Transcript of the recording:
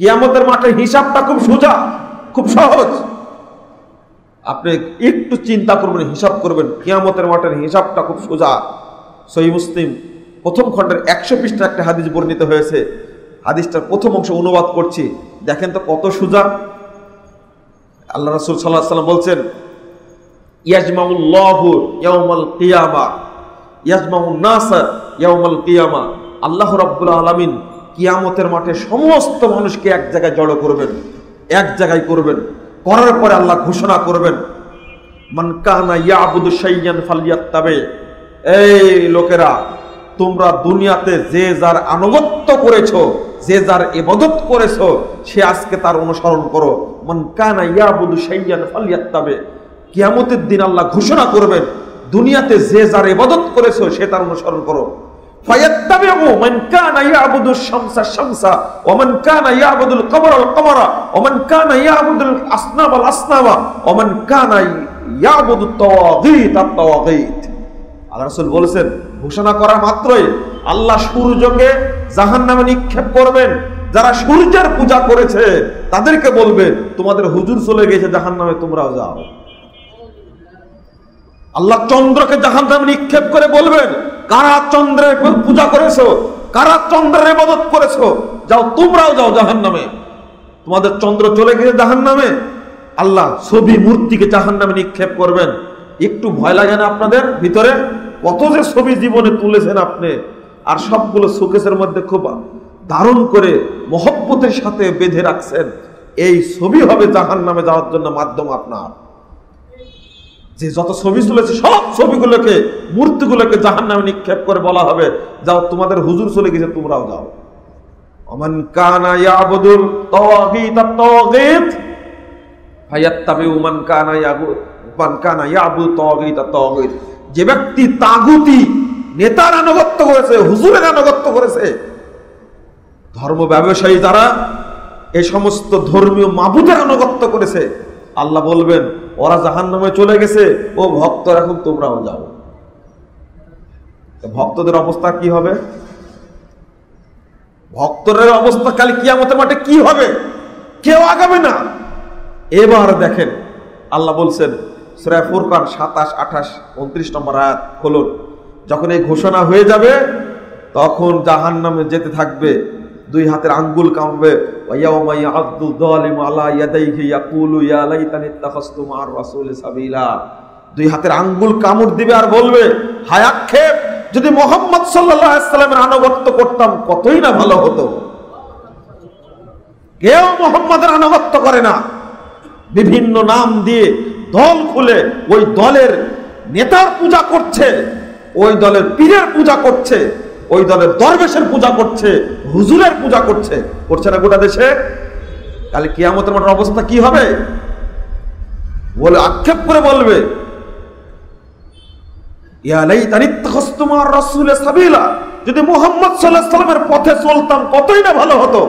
কিয়ামতের মাঠে হিসাবটা খুব সোজা, খুব সহজ। আপনি একটু চিন্তা করবেন, হিসাব করবেন, কিয়ামতের মাঠের হিসাবটা খুব সোজা। সহি মুসলিম, প্রথম খণ্ডের একশো পৃষ্ঠা একটা হাদিস বর্ণিত হয়েছে। হাদিসটার প্রথম অংশ অনুবাদ করছি। দেখেন তো কত সোজা। আল্লাহ রসুল সাল্লাহ সাল্লাম বলছেন, ইয়াজমাউল্লাহু ইয়াউমাল কিয়ামা, ইয়াজমাউন নাসার ইয়াউমাল কিয়ামা। আল্লাহ রাব্বুল আলামিন কিয়ামতের মাঠে সমস্ত মানুষকে এক জায়গায় জড়ো করবেন, এক জায়গায় করবেন। করার পরে আল্লাহ ঘোষণা করবেন, মান কানা ইয়াবুদু ফালিয়াত্তাবে। এই লোকেরা, তোমরা দুনিয়াতে যে যার আনুগত্য করেছ, যে যার ইবাদত করেছ, সে আজকে তার অনুসরণ করো। মান কানা ইয়াবুদু শাইয়ান ফালিয়াত্তাবে। কিয়ামতের দিন আল্লাহ ঘোষণা করবেন, দুনিয়াতে যে যার ইবাদত করেছ, সে তার অনুসরণ করো। فيتبعوا من كان يعبد الشمس الشمس ومن كان يعبد القمر القمر ومن كان يعبد الاصنام الاصنام ومن كان يعبد الطواغيت الطواغيت আল্লাহ রাসূল বলেছেন ঘোষণা করা মাত্রই আল্লাহ সূর্যকে জাহান্নামে নিক্ষেপ করবেন যারা সূর্যের পূজা করেছে তাদেরকে বলবেন তোমাদের হুজুর চলে গেছে জাহান্নামে তোমরাও যাও আল্লাহ চন্দ্রকে জাহান নামে নিক্ষেপ করে বলবেন, কারা চন্দ্রের পূজা করেছ? কারা চন্দ্রের ইবাদত করেছ? যাও তোমরাও যাও জাহান নামে। তোমাদের চন্দ্র চলে গেছে জাহান নামে। আল্লাহ ছবি মূর্তিকে জাহান নামে নিক্ষেপ করবেন। একটু ভয় লাগে না আপনাদের ভিতরে? কত যে ছবি জীবনে তুলেছেন আপনি। আর সবগুলো সুকেশের মধ্যে খুব দারুণ করে মহব্বতের সাথে বেঁধে রাখছেন। এই ছবি হবে জাহান নামে যাওয়ার জন্য মাধ্যম আপনার। যে যত ছবি তুলেছে, সব ছবিগুলোকে, মূর্তিগুলোকে জাহান নামে নিক্ষেপ করে বলা হবে। যাও, তোমাদের হুজুর চলে গেছে, তোমরাও যাও। অমান কানা ইয়াবুদুল তাওয়াগীত আত-তাওয়াগীত ফায়াত্তাবিউ মান কানা ইয়াবুদ মান কানা ইয়াবুদ তাওয়াগীত আত-তাওয়াগীত যে ব্যক্তি তাগুতি নেতার আনুগত্য করেছে, হুজুরের আনুগত্য করেছে, ধর্ম ব্যবসায়ী যারা এই সমস্ত ধর্মীয় মাবুদের আনুগত্য করেছে, আল্লাহ বলবেন ওরা জাহান নামে চলে গেছে, ও ভক্তরা এখন তোমরাও যাও। ভক্তদের অবস্থা কি হবে? ভক্তদের অবস্থা খালি কিয়ামতের মাঠে কি হবে? কেউ আগাবে না। এবার দেখেন, আল্লাহ বলছেন সুরায় ফুরকান সাতাশ, আঠাশ, উনত্রিশ নম্বর আয়াত খুলুন। যখন এই ঘোষণা হয়ে যাবে, তখন জাহান নামে যেতে থাকবে দুই হাতের আঙ্গুল কামবে ইয়া দুই হাতের আঙ্গুল কামড় দিবে আর বলবে, হায় আক্ষেপ, যদি মোহাম্মদ সাল্লামের আনুগত্য করতাম, কতই না ভালো হতো? কেউ মোহাম্মদের আনুগত্য করে না। বিভিন্ন নাম দিয়ে দল খুলে ওই দলের নেতার পূজা করছে, ওই দলের পীরের পূজা করছে, ওই দলের দরবেশের পূজা করছে হুজুরের পূজা করছে করছে না গোটা দেশে? তাহলে কিয়ামতের মতো অবস্থা কি হবে? বলে আক্ষেপ করে বলবে যদি মোহাম্মদ সাল্লাহ সাল্লামের পথে চলতাম, কতই না ভালো হতো?